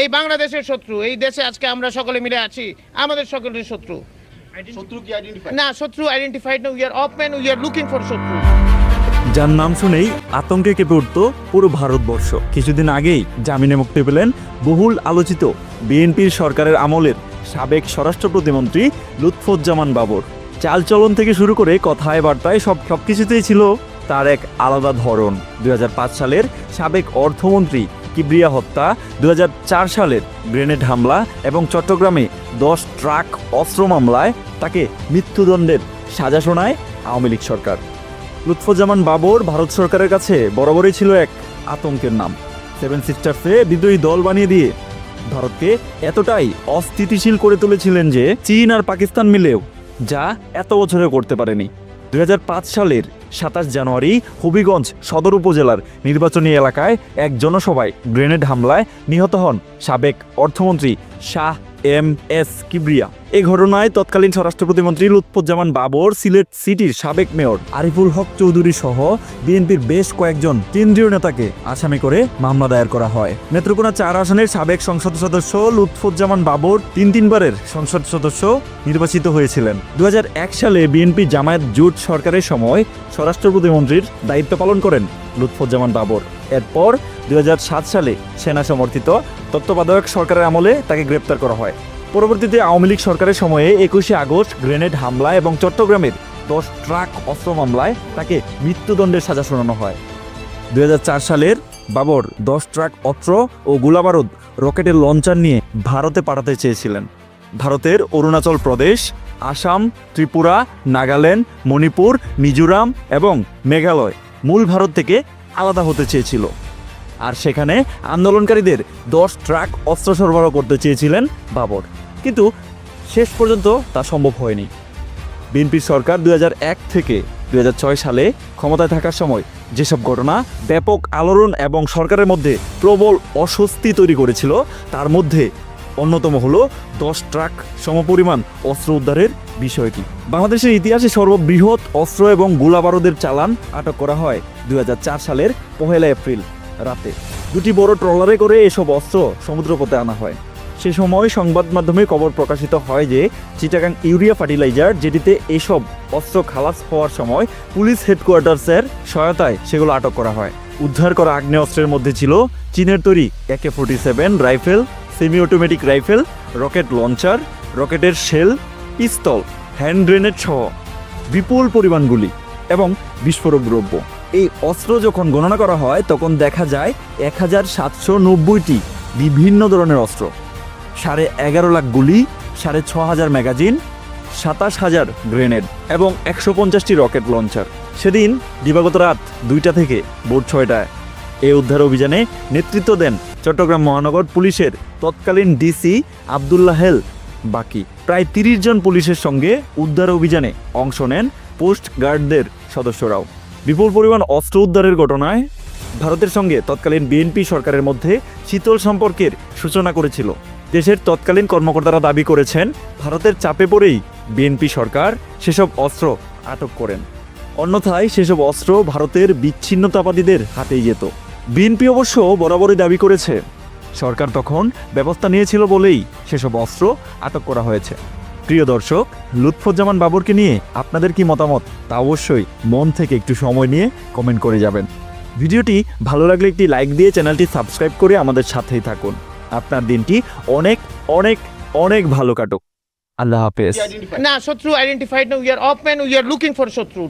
এই বাংলাদেশের শত্রু এই দেশে আজকে আমরা সকলে মিলে আছি আমাদের সকলের শত্রু। শত্রু কি আইডেন্টিফাই না শত্রু আইডেন্টিফাইড না উই আর অপম্যান উই আর লুকিং ফর শত্রু। যার নাম শুনেই আতঙ্কে কেঁপে উঠত পুরো ভারতবর্ষ। কিছুদিন আগেই জামিনে মুক্তি পেলেন বহুল আলোচিত বিএনপির সরকারের আমলের সাবেক স্বরাষ্ট্র প্রতিমন্ত্রী লুৎফুজ্জামান বাবর। চালচলন থেকে শুরু করে কথায় বার্তায় সব সব কিছুতেই ছিল তার এক আলাদা ধরন। দুই হাজার পাঁচ সালের সাবেক অর্থমন্ত্রী কিবরিয়া হত্যা দু হাজার চার সালের গ্রেনেড হামলা এবং চট্টগ্রামে দশ ট্রাক অস্ত্র মামলায় তাকে মৃত্যুদণ্ডের সাজা শোনায় আওয়ামী লীগ সরকার। লুৎফুজ্জামান বাবর ভারত সরকারের কাছে বরাবরই ছিল এক আতঙ্কের নাম। সেভেন সিস্টার্সে বিদ্রোহী দল বানিয়ে দিয়ে ভারতকে এতটাই অস্থিতিশীল করে তুলেছিলেন যে চীন আর পাকিস্তান মিলেও যা এত বছরে করতে পারেনি। দুই হাজার পাঁচ সালের সাতাশ জানুয়ারি হবিগঞ্জ সদর উপজেলার নির্বাচনী এলাকায় এক জনসভায় গ্রেনেড হামলায় নিহত হন সাবেক অর্থমন্ত্রী শাহ এম এস কিবরিয়া। এই ঘটনায় তৎকালীন স্বরাষ্ট্র প্রতিমন্ত্রী লুৎফুজ্জামান বাবর, সিলেট সিটির সাবেক মেয়র আরিফুল হক চৌধুরী সহ বিএনপির বেশ কয়েকজন কেন্দ্রীয় নেতাকে আসামি করে মামলা দায়ের করা হয়। নেত্রকোনা চার আসনের সাবেক সংসদ সদস্য লুৎফুজ্জামান বাবর তিন তিনবারের সংসদ সদস্য নির্বাচিত হয়েছিলেন। দু হাজার এক সালে বিএনপি জামায়াত জোট সরকারের সময় স্বরাষ্ট্র প্রতিমন্ত্রীর দায়িত্ব পালন করেন লুৎফুজ্জামান বাবর। এরপর দু হাজার সাত সালে সেনা সমর্থিত তত্ত্বাবধায়ক সরকারের আমলে তাকে গ্রেপ্তার করা হয়। পরবর্তীতে আওয়ামী লীগ সরকারের সময়ে একুশে আগস্ট গ্রেনেড হামলা এবং চট্টগ্রামের দশ ট্রাক অস্ত্র মামলায় তাকে মৃত্যুদণ্ডের সাজা শোনানো হয়। দুই হাজার চার সালের বাবর দশ ট্রাক অস্ত্র ও গোলাবারুদ রকেটের লঞ্চার নিয়ে ভারতে পাঠাতে চেয়েছিলেন। ভারতের অরুণাচল প্রদেশ, আসাম, ত্রিপুরা, নাগাল্যান্ড, মণিপুর, মিজোরাম এবং মেঘালয় মূল ভারত থেকে আলাদা হতে চেয়েছিল। আর সেখানে আন্দোলনকারীদের দশ ট্রাক অস্ত্র সরবরাহ করতে চেয়েছিলেন বাবর। কিন্তু শেষ পর্যন্ত তা সম্ভব হয়নি। বিএনপি সরকার দু হাজার এক থেকে দু হাজার ছয় সালে ক্ষমতায় থাকার সময় যেসব ঘটনা ব্যাপক আলোড়ন এবং সরকারের মধ্যে প্রবল অস্বস্তি তৈরি করেছিল, তার মধ্যে অন্যতম হলো দশ ট্রাক সমপরিমাণ অস্ত্র উদ্ধারের বিষয়টি। বাংলাদেশের ইতিহাসে সর্ববৃহৎ অস্ত্র এবং গোলাবারুদের চালান আটক করা হয় দু হাজার চার সালের পহেলা এপ্রিল রাতে। দুটি বড় ট্রলারে করে এসব অস্ত্র সমুদ্রপথে আনা হয়। সে সময় সংবাদ মাধ্যমে খবর প্রকাশিত হয় যে চিটাগাং ইউরিয়া ফার্টিলাইজার, যেটিতে এসব অস্ত্র খালাস হওয়ার সময় পুলিশ হেডকোয়ার্টার্সের সহায়তায় সেগুলো আটক করা হয়। উদ্ধার করা আগ্নেয়াস্ত্রের মধ্যে ছিল চীনের তৈরি AK forty seven rifle semi automatic rifle rocket launcher রকেটের শেল পিস্তল হ্যান্ড গ্রেনেড সহ বিপুল পরিমাণ গুলি এবং বিস্ফোরক দ্রব্য। এই অস্ত্র যখন গণনা করা হয়, তখন দেখা যায় এক হাজার সাতশো নব্বইটি বিভিন্ন ধরনের অস্ত্র। সাড়ে এগারো লাখ গুলি, সাড়ে ছ হাজার ম্যাগাজিন, সাতাশ হাজার গ্রেনেড এবং একশো পঞ্চাশটি রকেট লঞ্চার। সেদিন দিবাগত রাত দুইটা থেকে ভোর ছয়টায় এই উদ্ধার অভিযানে নেতৃত্ব দেন চট্টগ্রাম মহানগর পুলিশের তৎকালীন ডিসি আবদুল্লাহ হেল। বাকি প্রায় তিরিশ জন পুলিশের সঙ্গে উদ্ধার অভিযানে অংশ নেন পোস্ট গার্ডদের সদস্যরাও। বিপুল পরিমাণ অস্ত্র উদ্ধারের ঘটনায় ভারতের সঙ্গে তৎকালীন বিএনপি সরকারের মধ্যে শীতল সম্পর্কের সূচনা করেছিল। দেশের তৎকালীন কর্মকর্তারা দাবি করেছেন, ভারতের চাপে পড়েই বিএনপি সরকার সেসব অস্ত্র আটক করেন। অন্যথায় সেসব অস্ত্র ভারতের বিচ্ছিন্নতাবাদীদের হাতেই যেত। বিএনপি অবশ্য বরাবরই দাবি করেছে। সরকার তখন ব্যবস্থা নিয়েছিল বলেই সেসব অস্ত্র আটক করা হয়েছে। প্রিয় দর্শক, লুৎফুজ্জামান বাবরকে নিয়ে আপনাদের কি মতামত? তা অবশ্যই মন থেকে একটু সময় নিয়ে কমেন্ট করে যাবেন। ভিডিওটি ভালো লাগলে একটি লাইক দিয়ে চ্যানেলটি সাবস্ক্রাইব করে আমাদের সাথেই থাকুন। আপনার দিনটি অনেক অনেক অনেক ভালো কাটুক। আল্লাহ হাফেজ। না, শত্রু আইডেন্টিফাইড না উই আর অপম্যান উই আর লুকিং ফর শত্রু।